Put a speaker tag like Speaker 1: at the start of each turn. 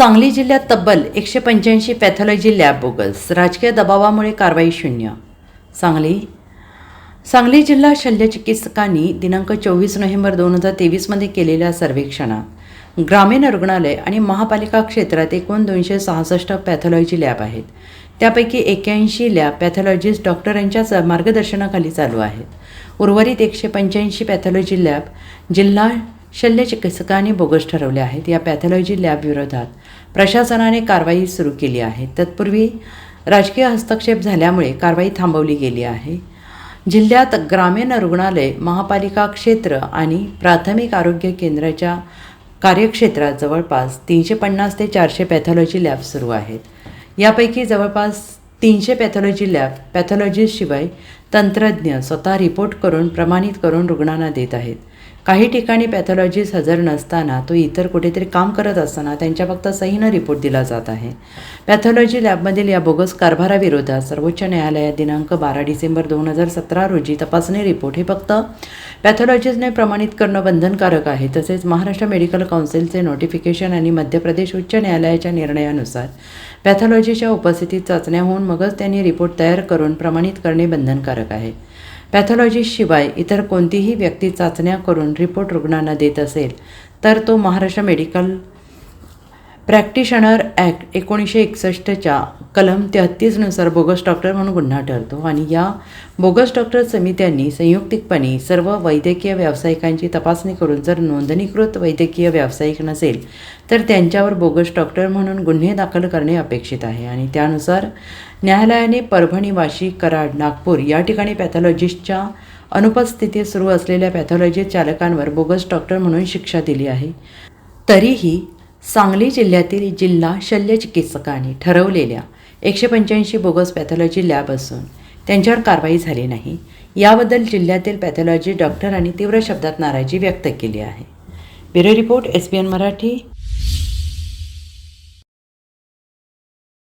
Speaker 1: सांगली जिल्ह्यात तब्बल एकशे पंच्याऐंशी पॅथॉलॉजी लॅब बोगस. राजकीय दबावामुळे कारवाई शून्य. सांगली. सांगली जिल्हा शल्यचिकित्सकांनी दिनांक चोवीस नोव्हेंबर दोन हजार तेवीसमध्ये केलेल्या सर्वेक्षणात ग्रामीण रुग्णालय आणि महापालिका क्षेत्रात एकूण दोनशे सहासष्ट पॅथॉलॉजी लॅब आहेत. त्यापैकी एक्याऐंशी लॅब पॅथॉलॉजिस्ट डॉक्टरांच्या मार्गदर्शनाखाली चालू आहेत. उर्वरित एकशे पंच्याऐंशी पॅथॉलॉजी लॅब जिल्हा शल्यचिकित्सकांनी बोगस ठरवले आहेत. या पॅथॉलॉजी लॅबविरोधात प्रशासनाने कारवाई सुरू केली आहे. तत्पूर्वी राजकीय हस्तक्षेप झाल्यामुळे कारवाई थांबवली गेली आहे. जिल्ह्यात ग्रामीण रुग्णालय महापालिका क्षेत्र आणि प्राथमिक आरोग्य केंद्राच्या कार्यक्षेत्रात जवळपास तीनशे पन्नास ते चारशे पॅथॉलॉजी लॅब सुरू आहेत. यापैकी जवळपास तीनशे पॅथॉलॉजी लॅब पॅथॉलॉजीशिवाय तंत्रज्ञ स्वतः रिपोर्ट करून प्रमाणित करून रुग्णांना देत आहेत. काही ठिकाणी पॅथॉलॉजिस्ट हजर नसताना तो इतर कुठेतरी काम करत असताना त्यांच्या फक्त सहीनं रिपोर्ट दिला जात आहे. पॅथॉलॉजी लॅबमधील या बोगस कारभाराविरोधात सर्वोच्च न्यायालयात दिनांक बारा डिसेंबर दोन हजार सतरा रोजी तपासणी रिपोर्ट हे फक्त पॅथॉलॉजिस्टने प्रमाणित करणं बंधनकारक आहे. तसेच महाराष्ट्र मेडिकल काउन्सिलचे नोटिफिकेशन आणि मध्य प्रदेश उच्च न्यायालयाच्या निर्णयानुसार पॅथॉलॉजीच्या उपस्थितीत चाचण्या होऊन मगच त्यांनी रिपोर्ट तयार करून प्रमाणित करणे बंधनकारक आहे. पॅथॉलॉजीशिवाय इतर कोणतीही व्यक्ती चाचण्या करून रिपोर्ट रुग्णांना देत असेल तर तो महाराष्ट्र मेडिकल प्रॅक्टिशनर ॲक्ट एकोणीसशे एकसष्टच्या कलम तेहत्तीसनुसार बोगस डॉक्टर म्हणून गुन्हा ठरतो आणि या बोगस डॉक्टर समित्यांनी संयुक्तिकपणे सर्व वैद्यकीय व्यावसायिकांची तपासणी करून जर नोंदणीकृत वैद्यकीय व्यावसायिक नसेल तर त्यांच्यावर बोगस डॉक्टर म्हणून गुन्हे दाखल करणे अपेक्षित आहे. आणि त्यानुसार न्यायालयाने परभणी वाशी कराड नागपूर या ठिकाणी पॅथॉलॉजिस्टच्या अनुपस्थितीत सुरू असलेल्या पॅथॉलॉजी चालकांवर बोगस डॉक्टर म्हणून शिक्षा दिली आहे. तरीही सांगली जिल्ह्यातील जिल्हा शल्यचिकित्सकांनी ठरवलेल्या एकशे पंच्याऐंशी बोगस पॅथॉलॉजी लॅब असून त्यांच्यावर कारवाई झाली नाही. याबद्दल जिल्ह्यातील पॅथॉलॉजी डॉक्टरांनी तीव्र शब्दात नाराजी व्यक्त केली आहे. Bureau report S B N Marathi.